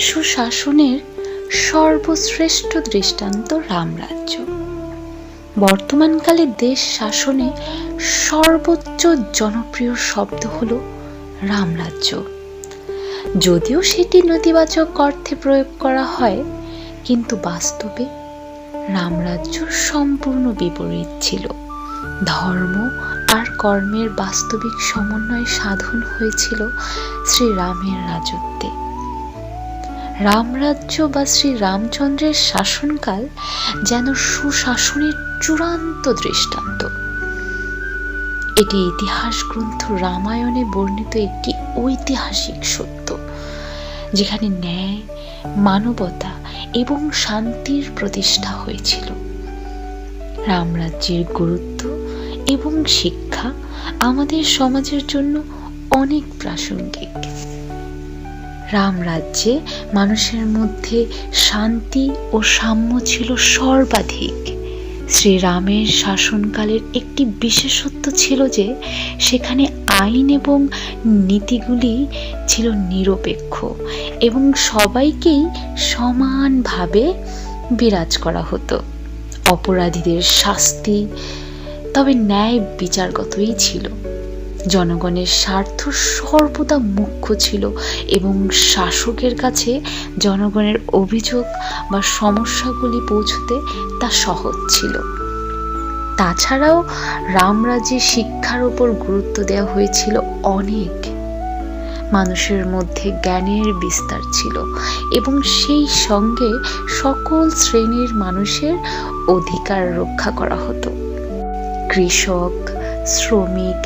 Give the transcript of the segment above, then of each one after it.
সুশাসনের সর্বশ্রেষ্ঠ দৃষ্টান্ত রামরাজ্য। বর্তমানকালে দেশ শাসনে সর্বোচ্চ জনপ্রিয় শব্দ হল রামরাজ্য। যদিও সেটি নেতিবাচক অর্থে প্রয়োগ করা হয়, কিন্তু বাস্তবে রামরাজ্য সম্পূর্ণ বিপরীত ছিল। ধর্ম আর কর্মের বাস্তবিক সমন্বয় সাধন হয়েছিল শ্রীরামের রাজত্বে। রামরাজ্য বা শ্রী রামচন্দ্রের শাসনকাল যেন সুশাসনের চূড়ান্ত দৃষ্টান্ত। এটি ইতিহাস গ্রন্থ রামায়ণে বর্ণিত একটি ঐতিহাসিক সত্য, যেখানে ন্যায়, মানবতা এবং শান্তির প্রতিষ্ঠা হয়েছিল। রামরাজ্যের গুরুত্ব এবং শিক্ষা আমাদের সমাজের জন্য অনেক প্রাসঙ্গিক। রামরাজ্যে মানুষের মধ্যে শান্তি ও সাম্য ছিল সর্বাধিক। শ্রীরামের শাসনকালের একটি বিশেষত্ব ছিল যে, সেখানে আইন এবং নীতিগুলি ছিল নিরপেক্ষ এবং সবাইকেই সমানভাবে বিরাজ করা হতো। অপরাধীদের শাস্তি তবে ন্যায় বিচারগতই ছিল। জনগণের স্বার্থ সর্বদা মুখ্য ছিল এবং শাসকের কাছে জনগণের অভিযোগ বা সমস্যাগুলি পৌঁছতে তা সহজ ছিল। তাছাড়াও রামরাজ্যে শিক্ষার ওপর গুরুত্ব দেওয়া হয়েছিল অনেক। মানুষের মধ্যে জ্ঞানের বিস্তার ছিল এবং সেই সঙ্গে সকল শ্রেণির মানুষের অধিকার রক্ষা করা হতো। কৃষক শ্রমিক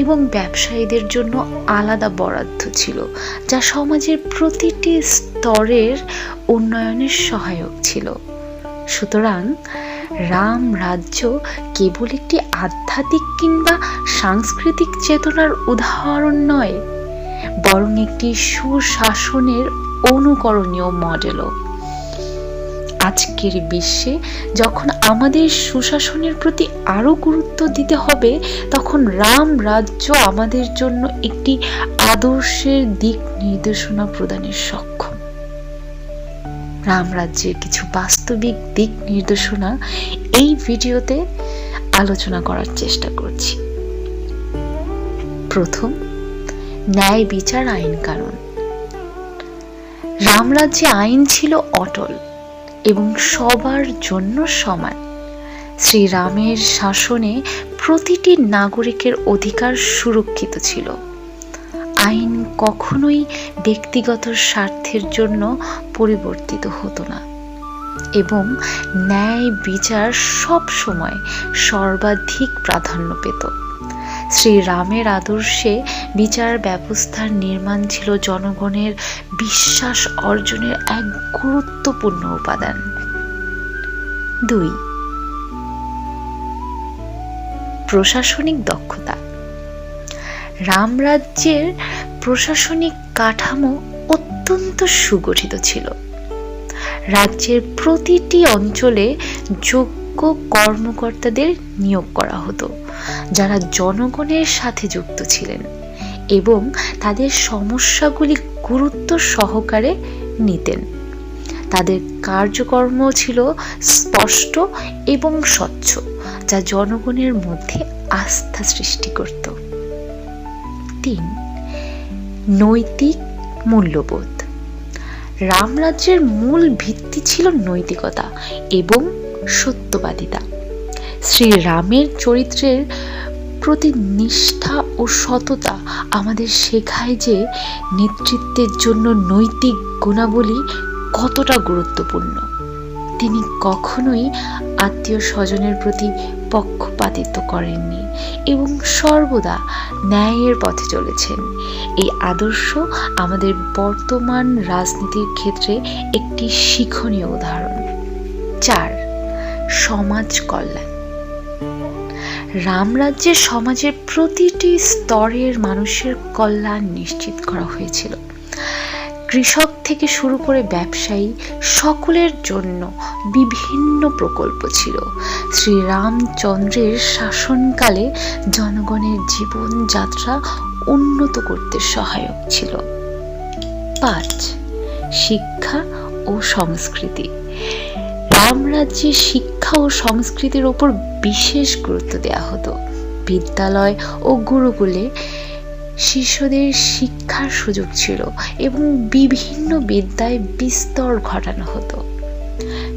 এবং ব্যবসায়ীদের জন্য আলাদা বরাদ্দ ছিল, যা সমাজের প্রতিটি স্তরের উন্নয়নের সহায়ক ছিল। সুতরাং রাম রাজ্য কেবল একটি আধ্যাত্মিক কিংবা সাংস্কৃতিক চেতনার উদাহরণ নয়, বরং একটি সুশাসনের অনুকরণীয় মডেলও। আজকের বিশ্বে যখন আমাদের সুশাসনের প্রতি আরও গুরুত্ব দিতে হবে, তখন রাম রাজ্য আমাদের জন্য একটি আদর্শের দিক নির্দেশনা প্রদানের সক্ষম। রাম রাজ্যের কিছু বাস্তবিক দিক নির্দেশনা এই ভিডিওতে আলোচনা করার চেষ্টা করছি। প্রথম, ন্যায় বিচার আইন কানুন। রামরাজ্যে আইন ছিল অটল। এবং সবার জন্য সমান। শ্রীরামের শাসনে প্রতিটি নাগরিকের অধিকার সুরক্ষিত ছিল। আইন কখনোই ব্যক্তিগত স্বার্থের জন্য পরিবর্তিত হতো না এবং ন্যায় বিচার সব সময় সর্বাধিক প্রাধান্য পেত। শ্রীরামের আদর্শে বিচার ব্যবস্থার নির্মাণ ছিল জনগণের বিশ্বাস অর্জনের এক গুরুত্বপূর্ণ উপাদান। দুই। প্রশাসনিক দক্ষতা। রামরাজ্যের প্রশাসনিক কাঠামো অত্যন্ত সুগঠিত ছিল। রাজ্যের প্রতিটি অঞ্চলে যোগ্য কর্মকর্তাদের নিয়োগ করা হতো, যারা জনগণের সাথে যুক্ত ছিলেন এবং তাদের সমস্যাগুলি গুরুত্ব সহকারে নিতেন। তাদের কার্যকর্ম ছিল স্পষ্ট এবং স্বচ্ছ, যা জনগণের মধ্যে আস্থা সৃষ্টি করত। তিন, নৈতিক মূল্যবোধ। রামরাজ্যের মূল ভিত্তি ছিল নৈতিকতা এবং সত্যবাদিতা। শ্রীরামের চরিত্রের প্রতি নিষ্ঠা ও সততা আমাদের শেখায় যে নেতৃত্বের জন্য নৈতিক গুণাবলী কতটা গুরুত্বপূর্ণ। তিনি কখনোই আত্মীয় স্বজনের প্রতি পক্ষপাতিত্ব করেননি এবং সর্বদা ন্যায়ের পথে চলেছেন। এই আদর্শ আমাদের বর্তমান রাজনীতির ক্ষেত্রে একটি শিক্ষণীয় উদাহরণ। চার সমাজ কল্যাণ। রামরাজ্যের সমাজের প্রতিটি স্তরের মানুষের কল্যাণ নিশ্চিত করা হয়েছিল। কৃষক থেকে শুরু করে ব্যবসায়ী সকলের জন্য বিভিন্ন প্রকল্প ছিল। শ্রীরামচন্দ্রের শাসনকালে জনগণের জীবনযাত্রা উন্নত করতে সহায়ক ছিল। পাঁচ, শিক্ষা ও সংস্কৃতি। রামরাজ্যে শিক্ষা ও সংস্কৃতির ওপর বিশেষ গুরুত্ব দেওয়া হতো। বিদ্যালয় ও গুরুকুলে শিশুদের শিক্ষার সুযোগ ছিল এবং বিভিন্ন বিদ্যায় বিস্তর ঘটানো হতো।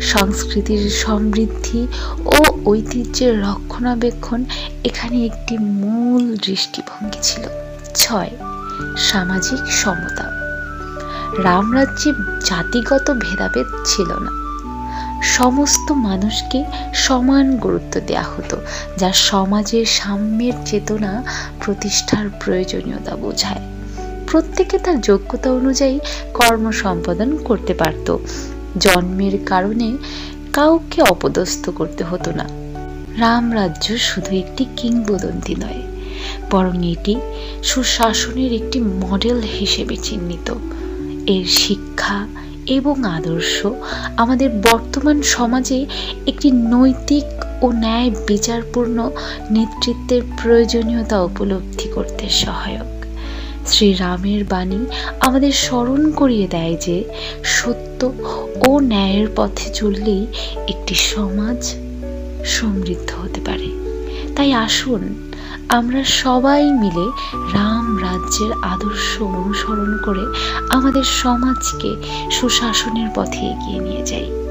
সংস্কৃতির সমৃদ্ধি ও ঐতিহ্যের রক্ষণাবেক্ষণ এখানে একটি মূল দৃষ্টিভঙ্গি ছিল। ছয়, সামাজিক সমতা। রামরাজ্যে জাতিগত ভেদাভেদ ছিল না। সমস্ত মানুষকে সমান গুরুত্ব দেওয়া হতো, যা সমাজের সাম্যের চেতনা প্রতিষ্ঠার প্রয়োজনীয়তা বোঝায়। প্রত্যেকে তার যোগ্যতা অনুযায়ী কর্ম সম্পাদন করতে পারত। জন্মের কারণে কাউকে অপদস্থ করতে হতো না। রামরাজ্য শুধু একটি কিংবদন্তি নয়, বরং এটি সুশাসনের একটি মডেল হিসেবে চিহ্নিত। এর শিক্ষা এবং আদর্শ। আমাদের বর্তমান সমাজে একটি নৈতিক ও ন্যায় বিচারপূর্ণ নেতৃত্বের প্রয়োজনীয়তা উপলব্ধি করতে সহায়ক। শ্রীরামের বাণী আমাদের স্মরণ করিয়ে দেয় যে, সত্য ও ন্যায়ের পথে চললেই একটি সমাজ সমৃদ্ধ হতে পারে। তাই আসুন আমরা সবাই মিলে রাম রাজ্যের আদর্শ অনুসরণ করে আমাদের সমাজকে সুশাসনের পথে এগিয়ে নিয়ে যাই।